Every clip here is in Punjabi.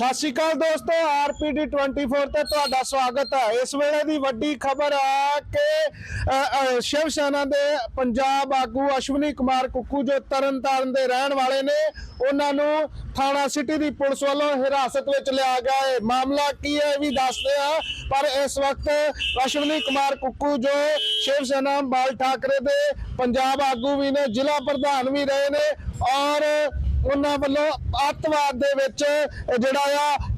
ਸਤਿ ਸ਼੍ਰੀ ਅਕਾਲ ਦੋਸਤੋ ਆਰਪੀਡੀ 24 ਤੇ ਤੁਹਾਡਾ ਸਵਾਗਤ ਹੈ। ਇਸ ਵੇਲੇ ਦੀ ਵੱਡੀ ਖਬਰ ਹੈ ਕਿ ਸ਼ਿਵ ਸੈਨਾ ਦੇ ਪੰਜਾਬ ਆਗੂ ਅਸ਼ਵਨੀ ਕੁਮਾਰ ਕੁੱਕੂ, ਜੋ ਤਰਨਤਾਰਨ ਦੇ ਰਹਿਣ ਵਾਲੇ ਨੇ, ਉਹਨਾਂ ਨੂੰ ਥਾਣਾ ਸਿਟੀ ਦੀ ਪੁਲਿਸ ਵੱਲੋਂ ਹਿਰਾਸਤ ਵਿੱਚ ਲਿਆ ਗਿਆ ਹੈ। ਮਾਮਲਾ ਕੀ ਹੈ ਇਹ ਵੀ ਦੱਸਦੇ ਆ ਪਰ ਇਸ ਵਕਤ ਅਸ਼ਵਨੀ ਕੁਮਾਰ ਕੁੱਕੂ, ਜੋ ਸ਼ਿਵ ਸੈਨਾ, ਬਾਲ ਠਾਕਰੇ ਦੇ ਪੰਜਾਬ ਆਗੂ ਵੀ ਨੇ, ਜ਼ਿਲ੍ਹਾ ਪ੍ਰਧਾਨ ਵੀ ਰਹੇ ਨੇ ਔਰ ਉਹਨਾਂ ਵੱਲੋਂ ਅੱਤਵਾਦ ਦੇ ਵਿੱਚ ਜਿਹੜਾ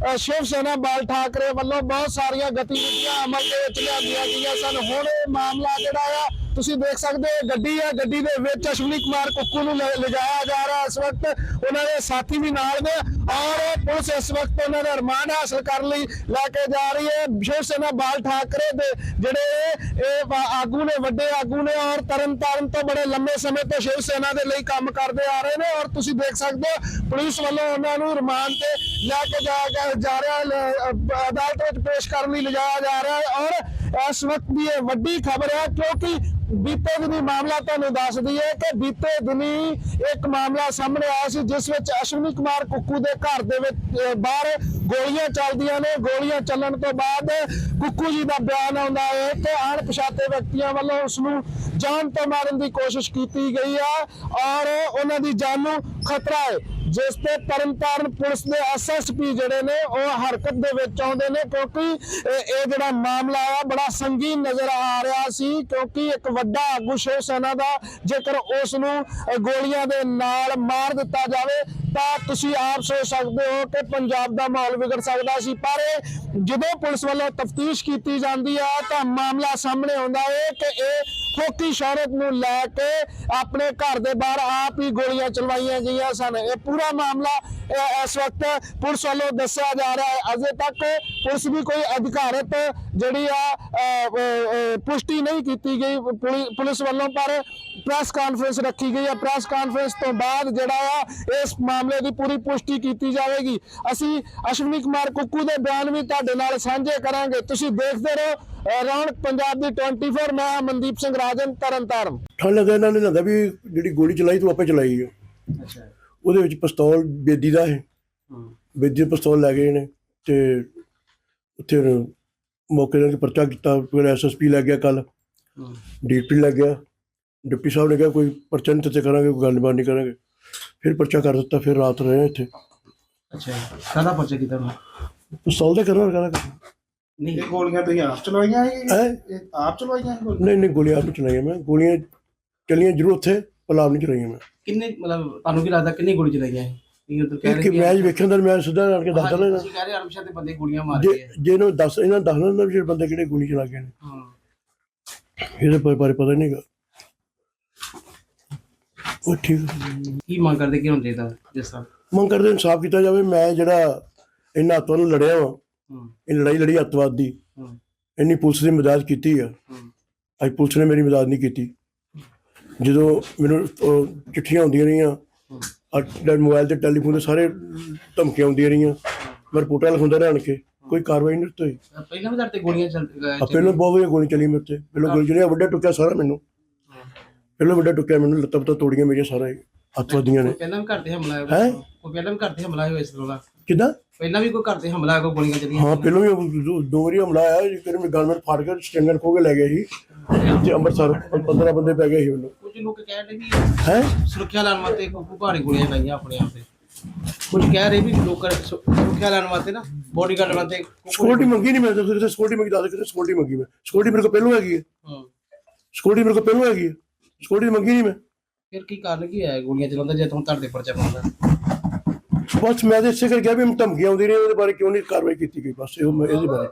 ਆ ਸ਼ਿਵ ਸੈਨਾ ਬਾਲ ਠਾਕਰੇ ਵੱਲੋਂ ਬਹੁਤ ਸਾਰੀਆਂ ਗਤੀਵਿਧੀਆਂ ਅਮਲ ਦੇ ਵਿੱਚ ਲਿਆਂਦੀਆਂ ਗਈਆਂ ਸਨ। ਹੁਣ ਇਹ ਮਾਮਲਾ ਜਿਹੜਾ ਆ, ਤੁਸੀਂ ਦੇਖ ਸਕਦੇ ਹੋ, ਗੱਡੀ ਆ, ਗੱਡੀ ਦੇ ਵਿੱਚ ਅਸ਼ਵਨੀ ਕੁਮਾਰ ਕੁੱਕੂ ਨੂੰ ਲਿਜਾਇਆ ਜਾ ਰਿਹਾ। ਇਸ ਵਕਤ ਉਹਨਾਂ ਦੇ ਸਾਥੀ ਵੀ ਨਾਲ ਨੇ। ਔਰ ਪੁਲਿਸ ਇਸ ਵਕਤ ਉਹਨਾਂ ਦਾ ਰਿਮਾਂਡ ਹਾਸਲ ਕਰਨ ਲਈ ਲੈ ਕੇ ਜਾ ਰਹੀ ਹੈ। ਸ਼ਿਵ ਸੈਨਾ ਬਾਲ ਠਾਕਰੇ ਦੇ ਜਿਹੜੇ ਇਹ ਆਗੂ ਨੇ, ਵੱਡੇ ਆਗੂ ਨੇ ਔਰ ਤਰਨ ਤੋਂ ਬੜੇ ਲੰਮੇ ਸਮੇਂ ਤੋਂ ਸ਼ਿਵ ਸੈਨਾ ਦੇ ਲਈ ਕੰਮ ਕਰਦੇ ਆ ਰਹੇ ਨੇ ਔਰ ਤੁਸੀਂ ਦੇਖ ਸਕਦੇ ਹੋ, ਪੁਲਿਸ ਵੱਲੋਂ ਉਹਨਾਂ ਨੂੰ ਰਿਮਾਂਡ ਤੇ ਲੈ ਕੇ ਜਾ ਜਾ- ਰਿਹਾ ਅਦਾਲਤ ਵਿੱਚ ਪੇਸ਼ ਕਰਨ ਲਈ ਲਿਜਾਇਆ ਜਾ ਰਿਹਾ ਹੈ ਔਰ ਇਸ ਵਕਤ ਦੀ ਇਹ ਵੱਡੀ ਖਬਰ ਹੈ ਕਿਉਂਕਿ ਬੀਤੇ ਦਿਨੀ ਮਾਮਲਾ ਤੁਹਾਨੂੰ ਦੱਸਦੀ ਹੈ ਕਿ ਬੀਤੇ ਦਿਨੀ ਇੱਕ ਮਾਮਲਾ ਸਾਹਮਣੇ ਆਇਆ ਸੀ, ਜਿਸ ਵਿੱਚ ਅਸ਼ਵਨੀ ਕੁਮਾਰ ਕੁੱਕੂ ਦੇ ਘਰ ਦੇ ਵਿੱਚ ਬਾਹਰ ਗੋਲੀਆਂ ਚੱਲਦੀਆਂ ਨੇ, ਗੋਲੀਆਂ ਚੱਲਣ ਤੋਂ ਬਾਅਦ ਕੁੱਕੂ ਜੀ ਦਾ ਬਿਆਨ ਆਉਂਦਾ ਹੈ ਕਿ ਅਣਪਛਾਤੇ ਵਿਅਕਤੀਆਂ ਵੱਲੋਂ ਉਸ ਨੂੰ ਜਾਨ ਤੋਂ ਮਾਰਨ ਦੀ ਕੋਸ਼ਿਸ਼ ਕੀਤੀ ਗਈ ਆ ਔਰ ਉਹਨਾਂ ਦੀ ਜਾਨ ਨੂੰ ਖਤਰਾ ਹੈ, ਜਿਸ ਤੇ ਤਰਨਤਾਰਨ ਪੁਲਿਸ ਦੇ ਐਸਐਸਪੀ ਜਿਹੜੇ ਨੇ ਉਹ ਹਰਕਤ ਦੇ ਵਿੱਚ ਆਉਂਦੇ ਨੇ ਕਿਉਂਕਿ ਇਹ ਜਿਹੜਾ ਮਾਮਲਾ ਆ ਬੜਾ ਸੰਗੀਨ ਨਜ਼ਰ ਆ ਰਿਹਾ ਸੀ ਕਿਉਂਕਿ ਇੱਕ ਵੱਡਾ ਆਗੂ ਸ਼ਿਵ ਸੈਨਾ ਦਾ ਜੇਕਰ ਉਸ ਨੂੰ ਗੋਲੀਆਂ ਦੇ ਨਾਲ ਮਾਰ ਦਿੱਤਾ ਜਾਵੇ ਤਾਂ ਤੁਸੀਂ ਆਪ ਸੋਚ ਸਕਦੇ ਹੋ ਕਿ ਪੰਜਾਬ ਦਾ ਮਾਹੌਲ ਵਿਗੜ ਸਕਦਾ ਸੀ, ਪਰ ਜਦੋਂ ਪੁਲਿਸ ਵੱਲੋਂ ਤਫਤੀਸ਼ ਕੀਤੀ ਜਾਂਦੀ ਆ, ਤਾਂ ਮਾਮਲਾ ਸਾਹਮਣੇ ਆਉਂਦਾ ਹੈ ਕਿ ਇਹ ਫੋਕੀ ਸ਼ੌਹਰਤ ਨੂੰ ਲੈ ਕੇ ਆਪਣੇ ਘਰ ਦੇ ਬਾਹਰ ਆਪ ਹੀ ਗੋਲੀਆਂ ਚਲਵਾਈਆਂ ਗਈਆਂ ਸਨ। ਇਹ ਪੂਰਾ ਮਾਮਲਾ ਇਸ ਵਕਤ ਪੁਲਿਸ ਵੱਲੋਂ ਦੱਸਿਆ ਜਾ ਰਿਹਾ ਹੈ। ਅਜੇ ਤੱਕ ਪੁਲਿਸ ਦੀ ਕੋਈ ਅਧਿਕਾਰਤ ਜਿਹੜੀ ਆ ਪੁਸ਼ਟੀ ਨਹੀਂ ਕੀਤੀ ਗਈ ਪੁਲਿ- ਪੁਲਿਸ ਵੱਲੋਂ, ਪਰ ਪ੍ਰੈਸ ਕਾਨਫਰੰਸ ਰੱਖੀ ਗਈ ਹੈ। ਪ੍ਰੈਸ ਕਾਨਫਰੰਸ ਤੋਂ ਬਾਅਦ ਜਿਹੜਾ ਆ ਇਸ ਮਾਮਲੇ ਦੀ ਪੂਰੀ ਪੁਸ਼ਟੀ ਕੀਤੀ ਜਾਵੇਗੀ। ਅਸੀਂ ਅਸ਼ਵਨੀ ਕੁਮਾਰ ਕੁੱਕੂ ਦੇ ਬਿਆਨ ਵੀ ਤੁਹਾਡੇ ਨਾਲ ਸਾਂਝੇ ਕਰਾਂਗੇ। ਤੁਸੀਂ ਦੇਖਦੇ ਰਹੋ। ਰੌਣਕ ਪੰਜਾਬ ਦੀ 24 ਮੈਂ ਹਾਂ ਮਨਦੀਪ ਸਿੰਘ ਰਾਜਨ ਤਰਨਤਾਰਨ। ਠੰਡ ਲੱਗਦਾ ਇਹਨਾਂ ਨੇ ਲੱਗਦਾ ਵੀ ਜਿਹੜੀ ਗੋਲੀ ਚਲਾਈ ਤੂੰ ਆਪੇ ਚਲਾਈ ਆ। ਅੱਛਾ। ਉਹਦੇ ਵਿੱਚ ਪਿਸਤੌਲ ਬੇਦੀ ਦਾ ਹੈ ਹੂੰ। ਬੇਦੀ ਦਾ ਪਿਸਤੌਲ ਲੈ ਗਏ ਨੇ ਤੇ ਉੱਥੇ ਮੌਕੇ ਤੇ ਪਰਚਾ ਕੀਤਾ। ਫਿਰ ਐਸਐਸਪੀ ਲੈ ਗਿਆ ਕੱਲ ਹੂੰ। ਡੀਪੀ ਲੈ ਗਿਆ। ਡਿਪਟੀ ਸਾਹਿਬ ਨੇ ਕਿਹਾ ਕੋਈ ਪਰਚਾ ਨਹੀਂ ਤੇ ਕਰਾਂਗੇ ਕੋਈ ਗੱਲਬਾਤ ਨਹੀਂ ਕਰਾਂਗੇ। ਫਿਰ ਪਰਚਾ ਕਰ ਦਿੱਤਾ ਫਿਰ ਰਾਤ ਰਹੇ ਇੱਥੇ। ਅੱਛਾ ਕਾਹਦਾ ਪਰਚਾ ਕੀਤਾ ਪਿਸਤੌਲ ਦਾ ਕਰਨਾ ਕਰਾਂਗੇ ਨਹੀਂ। ਇਹ ਗੋਲੀਆਂ ਤੁਸੀਂ ਆਪ ਚਲਵਾਈਆਂ ਇਹ? ਹੈ? ਇਹ ਆਪ ਗੋਲੀਆਂ? ਨਹੀਂ ਨਹੀਂ ਗੋਲੀਆਂ ਆਪ ਚਲਾਈਆਂ ਮੈਂ। ਗੋਲੀਆਂ ਚੱਲੀਆਂ ਜ਼ਰੂਰ ਉੱਥੇ ਪਲਾਵ ਨਹੀਂ ਚਲਾਈਆਂ ਮੈਂ। ਕਿੰਨੇ ਮਤਲਬ ਤੁਹਾਨੂੰ ਕੀ ਲੱਗਦਾ ਕਿੰਨੀ ਗੋਲੀ ਚਲਾਈਆਂ ਇਹ? ਇਹ ਉਧਰ ਕਹਿ ਕਿ ਮੈਚ ਵੇਖਣ ਦਾ ਮੈਂ ਸਿੱਧਾ ਆਣ ਕੇ ਦੱਸਦਾ ਲੈਣਾ ਤੁਸੀਂ ਕਹਿ ਰਹੇ ਅਰਮਸ਼ਾ ਦੇ ਬੰਦੇ ਗੋਲੀਆਂ ਮਾਰ ਗਏ ਆ। ਜੇ ਇਹਨੂੰ ਦੱਸ ਇਹਨਾਂ ਨੂੰ ਦੱਸ ਲੈਣਾ ਵੀ ਜਿਹੜੇ ਬੰਦੇ ਕਿਹੜੇ ਗੋਲੀ ਚਲਾ ਗਏ ਨੇ। ਹਾਂ। ਇਹਦੇ ਬਾਰੇ ਬਾਰੇ ਪਤਾ ਨਹੀਂਗਾ ਉਹ ਠੀਕ ਕੀ ਮੰਗ ਕਰਦੇ ਕੀ ਹੋਣਾ ਚਾਹੀਦਾ ਜਿਸ ਤਰ੍ਹਾਂ? ਮੰਗ ਕਰਦੇ ਇਨਸਾਫ ਕੀਤਾ ਜਾਵੇ। ਮੈਂ ਜਿਹੜਾ ਇਹਨਾਂ ਹੱਥਾਂ ਨੂੰ ਲੜਿਆ ਵਾਂ ਹੂੰ। ਇਹ ਲੜਾਈ ਲੜੀ ਅੱਤਵਾਦ। ਦੀ ਇੰਨੀ ਪੁਲਿਸ ਦੀ ਮਦਦ ਕੀਤੀ ਆ। ਅੱਜ ਪੁਲਿਸ ਨੇ ਮੇਰੀ ਮਦਦ ਨਹੀਂ ਕੀਤੀ। ਜਦੋਂ ਮੈਨੂੰ ਉਹ ਚਿੱਠੀਆਂ ਆਉਂਦੀਆਂ ਰਹੀਆਂ ਅੱਡ ਮੋਬਾਈਲ ਤੇ ਟੈਲੀਫੋਨ ਤੇ ਸਾਰੇ ਧਮਕੀਆਂ ਆਉਂਦੀਆਂ ਰਹੀਆਂ ਮੈਂ ਰਿਪੋਰਟਾਂ ਲਿਖਾਉਂਦਾ ਰਹਿਣ ਕੇ। ਕੋਈ ਕਾਰਵਾਈ ਨਹੀਂ ਹੋਈ ਪਹਿਲਾਂ ਵੀ ਤੇ ਗੋਲੀਆਂ ਚੱਲ ਪਹਿਲਾਂ ਬਹੁਤ ਵਧੀਆ ਗੋਲੀ ਚੱਲੀ ਮੇਰੇ ਤੇ। ਪਹਿਲਾਂ ਗੋਲੀ ਚੱਲੀ ਵੱਡਾ ਟੁੱਕਿਆ ਸਾਰਾ ਮੈਨੂੰ। ਪਹਿਲਾਂ ਵੱਡਾ ਟੁੱਕਿਆ ਮੈਨੂੰ ਲੱਤਾਂ ਪਤਾ ਤੋੜੀਆਂ ਮੇਰੀਆਂ ਸਾਰਾ ਹੀ, ਅੱਤਵਾਦੀਆਂ ਨੇ। ਪਹਿਲਾਂ ਵੀ ਘਰ ਤੇ ਹਮਲਾ ਹੋਇਆ ਹੈਂ? ਕੋਈ ਪਹਿਲਾਂ ਵੀ ਘਰ ਤੇ ਹਮਲਾ ਹੋਇਆ ਇਸ ਤਰ੍ਹਾਂ ਦਾ? ਕਿੱਦਾਂ? ਪਹਿਲਾਂ ਵੀ ਕੋਈ ਘਰ ਤੇ ਹਮਲਾ ਕੋਈ ਗੋਲੀਆਂ ਚੱਲੀਆਂ ਹਾਂ ਪਹਿਲਾਂ ਵੀ ਦੋ- ਦੋ ਵਾਰੀ ਹਮਲਾ ਆਇਆ ਜਿੱਥੇ ਮੇਰੇ ਗਨਮੈਨ ਫਾੜ ਕੇ ਸਟੈਂਗਰ ਖੋ ਕੇ ਲੈ ਗਏ ਸੀ। ਤੇ ਅੰਮ੍ਰਿਤਸਰ 15 ਬੰਦੇ ਪੈ ਗਏ ਸੀ ਮੈਨੂੰ। ਕੁਝ ਲੋਕ ਕਹਿ ਰਹੇ ਵੀ ਹੈ? ਸੁਰੱਖਿਆ ਲੈਣ ਵਾਸਤੇ ਕੋਈ ਭਾਰੀ ਗੋਲੀਆਂ ਲਾਈਆਂ ਆਪਣੇ ਆਪ ਤੇ। ਕੁਝ ਕਹਿ ਰਹੇ ਵੀ ਲੋਕਾਂ ਨੇ ਸੁ- ਸੁਰੱਖਿਆ ਲੈਣ ਵਾਸਤੇ ਨਾ ਬੋਡੀਗਾਰਡ ਵਾਸਤੇ ਸਿਕਿਉਰਿਟੀ ਮੰਗੀ ਨਹੀਂ ਮੈਂ ਤਾਂ ਕਿਤੇ ਸਿਕਿਉਰਿਟੀ ਮੰਗੀ ਦੱਸ ਕਿਤੇ ਸਿਕਿਉਰਿਟੀ ਮੰਗੀ ਮੈਂ। ਸਿਕਿਉਰਿਟੀ ਮੇਰੇ ਕੋਲ ਪਹਿਲਾਂ ਹੈਗੀ ਹੈ। ਹਾਂ। ਸਿਕਿਉਰਿਟੀ ਮੇਰੇ ਕੋਲ ਪਹਿਲਾਂ ਹੈਗੀ ਹੈ। ਸਿਕਿਉਰਿਟੀ ਮੰਗੀ ਨਹੀਂ ਮੈਂ। ਫਿਰ ਕੀ ਕਾਰਨ ਕੀ ਹੈ ਗੋਲੀਆਂ ਚਲਾਉਂਦਾ ਜੇ ਤੁਹਾਨੂੰ ਤੁਹਾਡੇ ਪਰਚਾ ਪਾਉਂਦਾ? ਬਸ ਮੈਂ ਤਾਂ ਇਸੇ ਕਰਕੇ ਕਿਹਾ ਵੀ ਧਮਕੀਆਂ ਆਉਂਦੀ ਰਹੀਆਂ ਉਹਦੇ ਬਾਰੇ ਕਿਉਂ ਨਹੀਂ ਕਾਰਵਾਈ ਕੀਤੀ ਗਈ? ਬਸ ਇਹੋ ਮੈਂ ਇਹਦੇ ਬਾਰੇ।